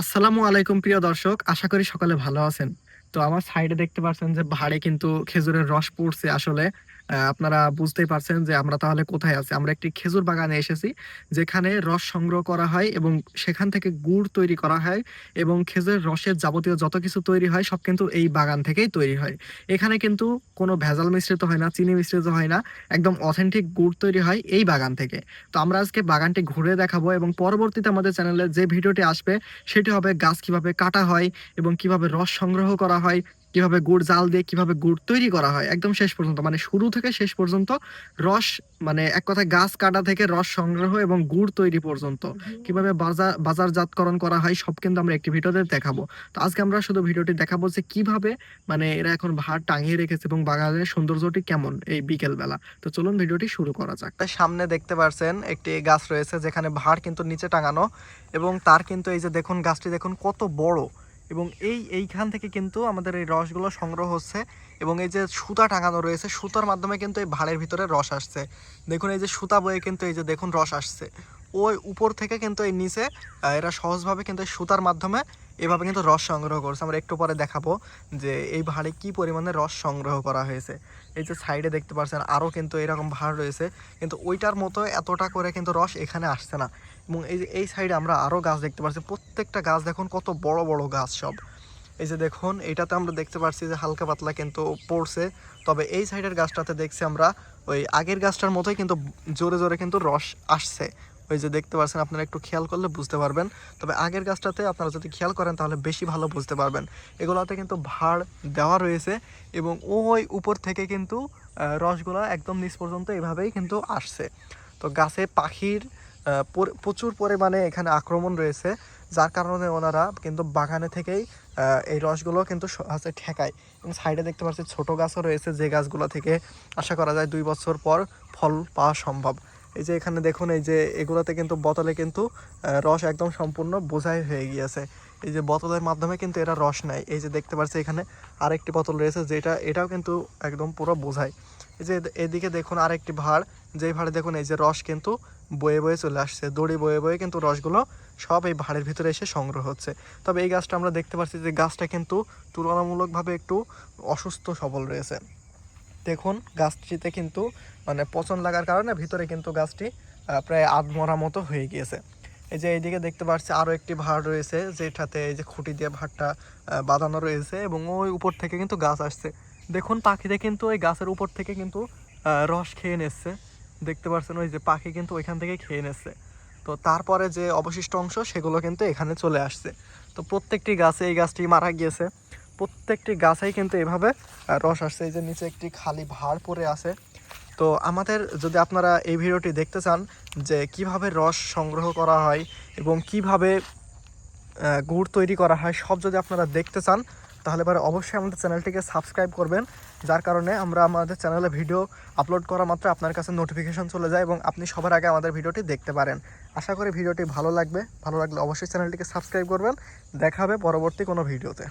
আসসালামু আলাইকুম প্রিয় দর্শক, আশা করি সকালে ভালো আছেন। তো আমার সাইডে দেখতে পাচ্ছেন যে ভাড়ে কিন্তু খেজুরের রস পড়ছে আসলে। আপনারা বুঝতেই পারছেন যে আমরা তাহলে কোথায় আছি? আমরা একটি খেজুর বাগানে এসেছি, যেখানে রস সংগ্রহ করা হয় এবং সেখান থেকে গুড় তৈরি করা হয় এবং খেজুরের রসের যাবতীয় যত কিছু তৈরি হয়, সব কিন্তু এই বাগান থেকেই তৈরি হয়। এখানে কিন্তু কোনো ভেজাল মিশ্রিত হয় না, চিনি মিশ্রিত হয় না, একদম অথেন্টিক গুড় তৈরি হয় এই বাগান থেকে। তো আমরা আজকে বাগানটি ঘুরে দেখাবো এবং পরবর্তীতে আমাদের চ্যানেলে যে ভিডিওটি আসবে, সেটি হবে গাছ কীভাবে কাটা হয় এবং কীভাবে রস সংগ্রহ করা হয় কীভাবে গুড় জাল দিয়ে কীভাবে গুড় তৈরি করা হয় একদম শেষ পর্যন্ত মানে শুরু থেকে শেষ পর্যন্ত রস মানে এক কথায় গাছ কাটা থেকে রস সংগ্রহ এবং গুড় তৈরি পর্যন্ত কীভাবে বাজার বাজারজাতকরণ করা হয় সব কিন্তু আমরা একটি ভিডিওতে দেখাবো। তো আজকে আমরা শুধু ভিডিওটি দেখাবো যে কীভাবে মানে এরা এখন ভার টাঙিয়ে রেখেছে এবং বাগানের সৌন্দর্যটি কেমন এই বিকেল বেলা তো চলুন ভিডিওটি শুরু করা যাক। সামনে দেখতে পারছেন একটি গাছ রয়েছে যেখানে ভাড় কিন্তু নিচে টাঙানো এবং তার কিন্তু এই যে দেখুন গাছটি দেখুন কত বড়। এবং এই, এইখান থেকে কিন্তু আমাদের এই রসগুলো সংগ্রহ হচ্ছে এবং এই যে সুতা টাঙানো রয়েছে, সুতার মাধ্যমে কিন্তু এই ভাড়ের ভিতরে রস আসছে। দেখুন, এই যে সুতা বয়ে কিন্তু এই যে দেখুন রস আসছে। ওই উপর থেকে কিন্তু এই নিচে এরা সহজভাবে কিন্তু এই সুতার মাধ্যমে এভাবে কিন্তু রস সংগ্রহ করছে। আমরা একটু পরে দেখাবো যে এই ভাড়ে কি পরিমাণে রস সংগ্রহ করা হয়েছে। এই যে সাইডে দেখতে পাচ্ছেন আরও কিন্তু এরকম ভাড় রয়েছে। কিন্তু ওইটার মতো এতটা করে কিন্তু রস এখানে আসছে না। এবং এই যে এই সাইডে আমরা আরও গাছ দেখতে পাচ্ছি প্রত্যেকটা গাছ দেখুন কত বড় বড় গাছ সব। এই যে দেখুন, এটাতে আমরা দেখতে পাচ্ছি যে হালকা পাতলা কিন্তু পড়ছে। তবে এই সাইডের গাছটাতে দেখছি আমরা ওই আগের গাছটার মতোই কিন্তু জোরে জোরে কিন্তু রস আসছে। ওই যে দেখতে পাচ্ছেন, আপনারা একটু খেয়াল করলে বুঝতে পারবেন। তবে আগের গাছটাতে আপনারা যদি খেয়াল করেন, তাহলে বেশি ভালো বুঝতে পারবেন। এগুলোতে কিন্তু ভাড় দেওয়া রয়েছে এবং ওই উপর থেকে কিন্তু রসগুলো একদম নিচ পর্যন্ত এভাবেই কিন্তু আসছে। তো গাছে পাখির প্রচুর পরিমাণে এখানে আক্রমণ রয়েছে, যার কারণে ওনারা কিন্তু বাগানে থেকেই এই রসগুলো কিন্তু হচ্ছে ঠেকায়। এবং সাইডে দেখতে পাচ্ছি ছোট গাছও রয়েছে, যে গাছগুলো থেকে আশা করা যায় দুই বছর পর ফল পাওয়া সম্ভব। এই যে এখানে দেখুন, এই যে এগুলোতে কিন্তু বোতলে কিন্তু রস একদম সম্পূর্ণ বোঝাই হয়ে গিয়েছে। এই যে বোতলের মাধ্যমে কিন্তু এরা রস নেয়। এই যে দেখতে পাচ্ছি এখানে আরেকটি বোতল রয়েছে, যেটা, এটাও কিন্তু একদম পুরো বোঝায়। এই যে এদিকে দেখুন আরেকটি ভাড়, যেই ভাড়ে দেখুন এই যে রস কিন্তু বয়ে বয়ে চলে আসছে। দড়ি বয়ে বয়ে কিন্তু রসগুলো সব এই ভাড়ের ভিতরে এসে সংগ্রহ হচ্ছে। তবে এই গাছটা আমরা দেখতে পাচ্ছি যে গাছটা কিন্তু তুলনামূলকভাবে একটু অসুস্থ সবল রয়েছে। দেখুন, গাছটিতে কিন্তু মানে পচন লাগার কারণে ভিতরে কিন্তু গাছটি প্রায় আধমরা মতো হয়ে গিয়েছে। এই যে এইদিকে দেখতে পাচ্ছি আরও একটি ভাড় রয়েছে, যেটাতে এই যে খুঁটি দিয়ে ভাড়টা বাঁধানো রয়েছে এবং ওই উপর থেকে কিন্তু গাছ আসছে। দেখুন পাখিতে কিন্তু ওই গাছের উপর থেকে কিন্তু রস খেয়ে নিচ্ছে। দেখতে পাচ্ছেন, ওই যে পাখি কিন্তু ওইখান থেকে খেয়ে নিচ্ছে। তো তারপরে যে অবশিষ্ট অংশ, সেগুলো কিন্তু এখানে চলে আসছে। তো প্রত্যেকটি গাছে এই গাছটি মারা গিয়েছে। প্রত্যেকটি গাছেই কিন্তু এভাবে রস আসছে। এই যে নিচে একটি খালি ভাড় পড়ে আছে। তো আমাদের যদি আপনারা এই ভিডিওটি দেখতে চান যে কীভাবে রস সংগ্রহ করা হয় এবং কীভাবে গুড় তৈরি করা হয়, সব যদি আপনারা দেখতে চান, তাহলে পরে অবশ্যই আমাদের চ্যানেলটিকে সাবস্ক্রাইব করবেন। যার কারণে আমরা আমাদের চ্যানেলে ভিডিও আপলোড করা মাত্র আপনার কাছে নোটিফিকেশন চলে যায় এবং আপনি সবার আগে আমাদের ভিডিওটি দেখতে পারেন। আশা করি ভিডিওটি ভালো লাগবে। ভালো লাগলে অবশ্যই চ্যানেলটিকে সাবস্ক্রাইব করবেন। দেখা হবে পরবর্তী কোনো ভিডিওতে।